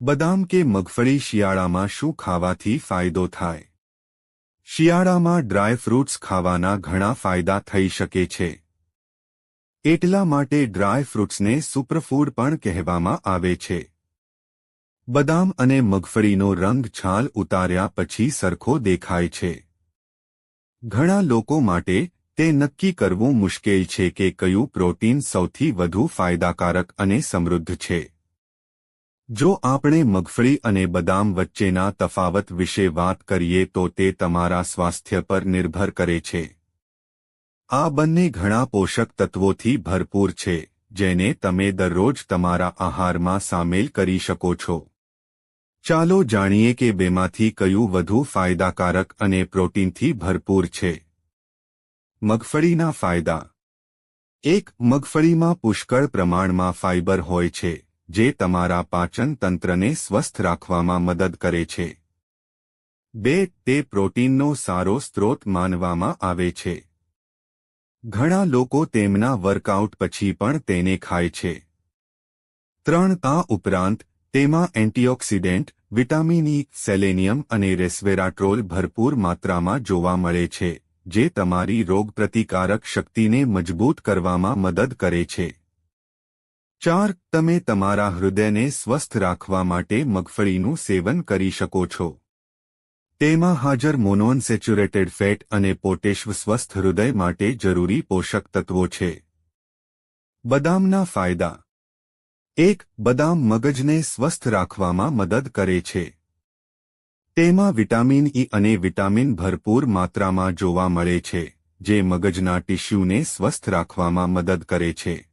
બદામ કે મગફળી શિયાળામાં શું ખાવાથી ફાયદો થાય? શિયાળામાં ડ્રાય ફ્રૂટ્સ ખાવાના ઘણા ફાયદા થઈ શકે છે. એટલા માટે ડ્રાય ફ્રૂટ્સને સુપરફૂડ પણ કહેવામાં આવે છે. બદામ અને મગફળીનો રંગ છાલ ઉતાર્યા પછી સરખો દેખાય છે. ઘણા લોકો માટે તે નક્કી કરવું મુશ્કેલ છે કે કયું પ્રોટીન સૌથી વધુ ફાયદાકારક અને સમૃદ્ધ છે. જો આપણે મગફળી અને બદામ વચ્ચેના તફાવત વિશે વાત કરીએ તો તે તમારા સ્વાસ્થ્ય પર નિર્ભર કરે છે. આ બંને ઘણા પોષક તત્વોથી ભરપૂર છે, જેને તમે દરરોજ તમારા આહારમાં સામેલ કરી શકો છો. ચાલો જાણીએ કે બેમાંથી કયું વધુ ફાયદાકારક અને પ્રોટીનથી ભરપૂર છે. મગફળીના ફાયદા. એક, મગફળીમાં પુષ્કળ પ્રમાણમાં ફાઇબર હોય છે. જે તમારા પાચન તંત્રને સ્વસ્થ રાખવામાં મદદ કરે છે. બે, તે પ્રોટીનનો સારો સ્ત્રોત માનવામાં આવે છે. ઘણા લોકો તેમના વર્કઆઉટ પછી પણ તેને ખાય છે. ત્રણ, આ ઉપરાંત, તેમાં એન્ટીઓક્સિડન્ટ, વિટામિન ઇ સેલેનિયમ અને રેસ્વેરાટ્રોલ ભરપૂર માત્રામાં જોવા મળે છે, જે તમારી રોગપ્રતિકારક શક્તિને મજબૂત કરવામાં મદદ કરે છે. ચાર, તમે તમારા હૃદયને સ્વસ્થ રાખવા માટે મગફળીનું સેવન કરી શકો છો. તેમાં હાજર મોનોઅનસેચ્યુરેટેડ ફેટ અને પોટેશ્વ સ્વસ્થ હૃદય માટે જરૂરી પોષક તત્વો છે. બદામના ફાયદા. એક, બદામ મગજને સ્વસ્થ રાખવામાં મદદ કરે છે. તેમાં વિટામિન ઈ અને વિટામિન ભરપૂર માત્રામાં જોવા મળે છે, જે મગજના ટિશ્યુને સ્વસ્થ રાખવામાં મદદ કરે છે.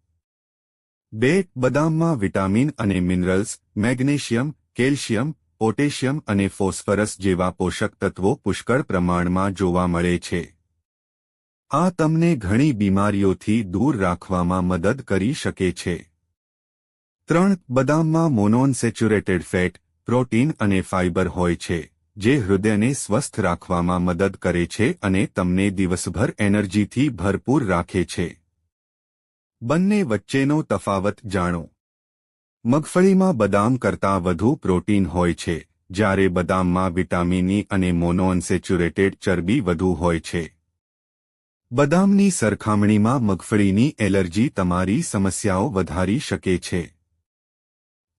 બે, બદામમાં વિટામિન અને મિનરલ્સ, મેગ્નેશિયમ, કેલ્શિયમ, પોટેશિયમ અને ફોસ્ફરસ જેવા પોષક તત્વો પુષ્કળ પ્રમાણમાં જોવા મળે છે. આ તમને ઘણી બીમારીઓથી દૂર રાખવામાં મદદ કરી શકે છે. ત્રણ, બદામમાં મોનોનસેચ્યુરેટેડ ફેટ પ્રોટીન અને ફાઇબર હોય છે, જે હૃદયને સ્વસ્થ રાખવામાં મદદ કરે છે અને તમને દિવસભર એનર્જીથી ભરપૂર રાખે છે. બંને વચ્ચેનો તફાવત જાણો. મગફળીમાં બદામ કરતાં વધુ પ્રોટીન હોય છે, જ્યારે બદામમાં વિટામિની અને મોનોઅનસેચ્યુરેટેડ ચરબી વધુ હોય છે. બદામની સરખામણીમાં મગફળીની એલર્જી તમારી સમસ્યાઓ વધારી શકે છે.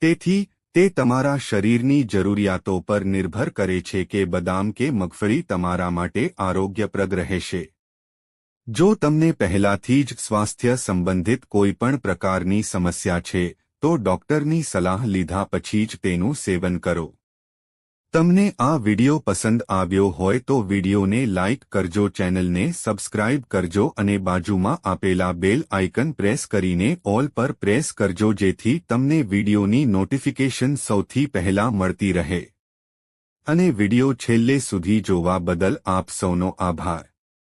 તેથી, તે તમારા શરીરની જરૂરિયાતો પર નિર્ભર કરે છે કે બદામ કે મગફળી તમારા માટે આરોગ્યપ્રદ રહેશે. જો તમને પહેલાથી જ સ્વાસ્થ્ય સંબંધિત કોઈપણ પ્રકારની સમસ્યા છે, તો ડોક્ટરની સલાહ લીધા પછી જ તેનું સેવન કરો. તમને આ વિડિયો પસંદ આવ્યો હોય તો વિડિયોને લાઇક કરજો, ચેનલને સબસ્ક્રાઇબ કરજો અને બાજુમાં આપેલા બેલ આઇકન પ્રેસ કરીને ઓલ પર પ્રેસ કરજો જેથી તમને વિડિયોની નોટિફિકેશન સૌથી પહેલા મળતી રહે. અને વિડિયો છેલ્લે સુધી જોવા બદલ આપ સૌનો આભાર.